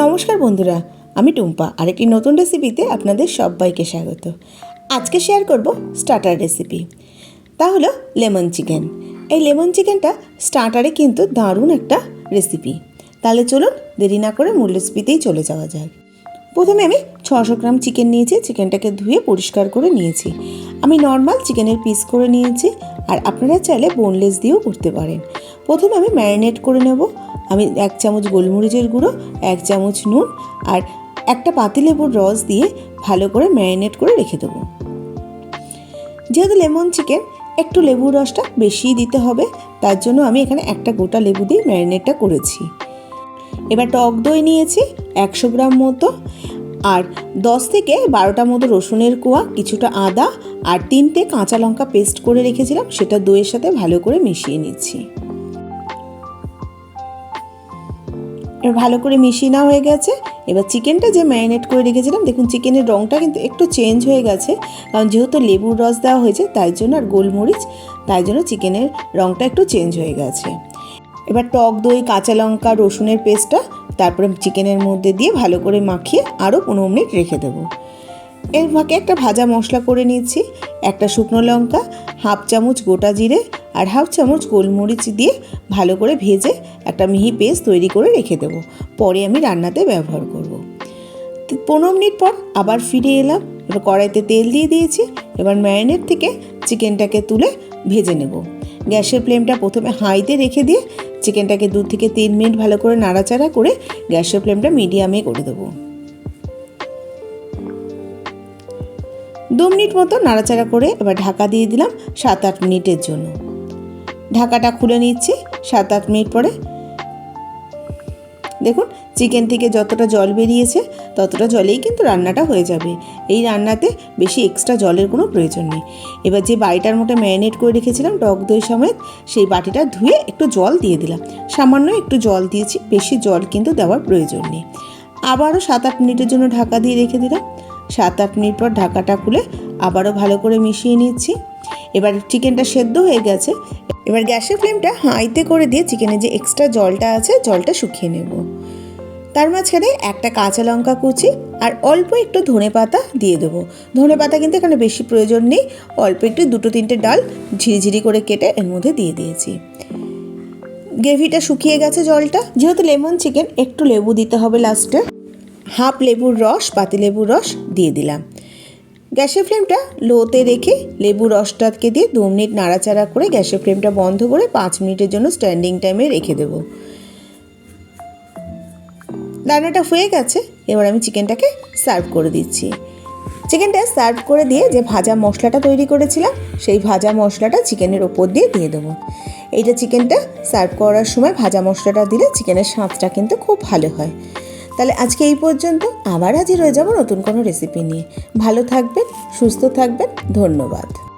নমস্কার বন্ধুরা, আমি টুম্পা। আরেকটি নতুন রেসিপিতে আপনাদের সবাইকে স্বাগত। আজকে শেয়ার করব স্টার্টার রেসিপি তা হলো লেমন চিকেন এই লেমন চিকেনটা স্টার্টারে কিন্তু দারুণ একটা রেসিপি তাহলে চলুন দেরি না করে মূল রেসিপিতেই চলে যাওয়া যাক। প্রথমে আমি ছশো গ্রাম চিকেন নিয়েছি চিকেনটাকে ধুয়ে পরিষ্কার করে নিয়েছি। আমি নর্মাল চিকেনের পিস করে নিয়েছি, আর আপনারা চাইলে বোনলেস দিয়েও করতে পারেন। প্রথমে আমি ম্যারিনেট করে নেব। আমি এক চামচ গোলমরিচের গুঁড়ো, এক চামচ নুন আর একটা পাতিলেবুর রস দিয়ে ভালো করে ম্যারিনেট করে রেখে দেবো। যেহেতু লেমন চিকেন, একটু লেবুর রসটা বেশিই দিতে হবে, তার জন্য আমি এখানে একটা গোটা লেবু দিয়ে ম্যারিনেটটা করেছি। এবার টক দই নিয়েছি একশো গ্রাম মতো আর দশ থেকে বারোটা মতো রসুনের কোয়া, কিছুটা আদা আর তিনটে কাঁচা লঙ্কা পেস্ট করে রেখেছিলাম, সেটা দইয়ের সাথে ভালো করে মিশিয়ে নিচ্ছি। ভালো করে মিশিয়ে নেওয়া হয়ে গেছে। এবার চিকেনটা যে ম্যারিনেট করে রেখেছিলাম, দেখুন চিকেনের রঙটা কিন্তু একটু চেঞ্জ হয়ে গেছে। কারণ যেহেতু লেবুর রস দেওয়া হয়েছে, তাই জন্য আর গোলমরিচ, তাই জন্য চিকেনের রঙটা একটু চেঞ্জ হয়ে গেছে। এবার টক দই, কাঁচা লঙ্কা, রসুনের পেস্টটা, তারপরে চিকেনের মধ্যে দিয়ে ভালো করে মাখিয়ে আরও পনেরো মিনিট রেখে দেবো। এর ফাঁকে একটা ভাজা মশলা করে নিচ্ছি, একটা শুকনো লঙ্কা, হাফ চামচ গোটা জিরে আর হাফ চামচ গোলমরিচ দিয়ে ভালো করে ভেজে একটা মিহি পেস্ট তৈরি করে রেখে দেবো। পরে আমি রান্নাতে ব্যবহার করব। পনেরো মিনিট পর আবার ফিরে এলাম। এবার কড়াইতে তেল দিয়ে দিয়েছি। এবার ম্যারিনেট থেকে চিকেনটাকে তুলে ভেজে নেব। গ্যাসের ফ্লেমটা প্রথমে হাইতে রেখে দিয়ে চিকেনটাকে দু থেকে তিন মিনিট ভালো করে নাড়াচাড়া করে গ্যাসের ফ্লেমটা মিডিয়ামে করে দেবো। দু মিনিট মতো নাড়াচাড়া করে এবার ঢাকা দিয়ে দিলাম সাত আট মিনিটের জন্য। ঢাকাটা খুলে নিচ্ছি, সাত আট মিনিট পরে। দেখুন, চিকেন থেকে যতটা জল বেরিয়েছে, ততটা জলেই কিন্তু রান্নাটা হয়ে যাবে। এই রান্নাতে বেশি এক্সট্রা জলের কোনো প্রয়োজন নেই। এবার যে বাটিটার মধ্যে ম্যারিনেট করে রেখেছিলাম, টক দই সমেত, সেই বাটিটা ধুয়ে একটু জল দিয়ে দিলাম। সামান্য একটু জল দিয়েছি, বেশি জল কিন্তু দেওয়ার প্রয়োজন নেই। আবারও সাত আট মিনিটের জন্য ঢাকা দিয়ে রেখে দিলাম। সাত আট মিনিট পর ঢাকাটা খুলে আবারও ভালো করে মিশিয়ে নিচ্ছি। এবার চিকেনটা সেদ্ধ হয়ে গেছে। এবার গ্যাসের ফ্লেমটা হাইতে করে দিয়ে চিকেনের যে এক্সট্রা জলটা আছে, জলটা শুকিয়ে নেব। তার মাঝখানে একটা কাঁচা লঙ্কা কুচি আর অল্প একটু ধনে পাতা দিয়ে দেবো। ধনে পাতা কিন্তু এখানে বেশি প্রয়োজন নেই, অল্প একটু দুটো তিনটে ডাল ঝিরিঝিরি করে কেটে এর মধ্যে দিয়ে দিয়েছি। গ্রেভিটা শুকিয়ে গেছে জলটা, যেহেতু লেমন চিকেন, একটু লেবু দিতে হবে লাস্টে হাফ লেবুর রস, পাতি লেবুর রস দিয়ে দিলাম। গ্যাসের ফ্লেমটা লোতে রেখে লেবু রসটাকে দিয়ে দু মিনিট নাড়াচাড়া করে গ্যাসের ফ্লেমটা বন্ধ করে পাঁচ মিনিটের জন্য স্ট্যান্ডিং টাইমে রেখে দেবো। রান্নাটা হয়ে গেছে, এবার আমি চিকেনটাকে সার্ভ করে দিচ্ছি। চিকেনটা সার্ভ করে দিয়ে যে ভাজা মশলাটা তৈরি করেছিলাম, সেই ভাজা মশলাটা চিকেনের ওপর দিয়ে দিয়ে দেবো। এইটা চিকেনটা সার্ভ করার সময় ভাজা মশলাটা দিলে চিকেনের স্বাদটা কিন্তু খুব ভালো হয়। তাহলে আজকে এই পর্যন্ত আবার হাজির হয়ে যাব নতুন কোনো রেসিপি নিয়ে। ভালো থাকবেন, সুস্থ থাকবেন, ধন্যবাদ।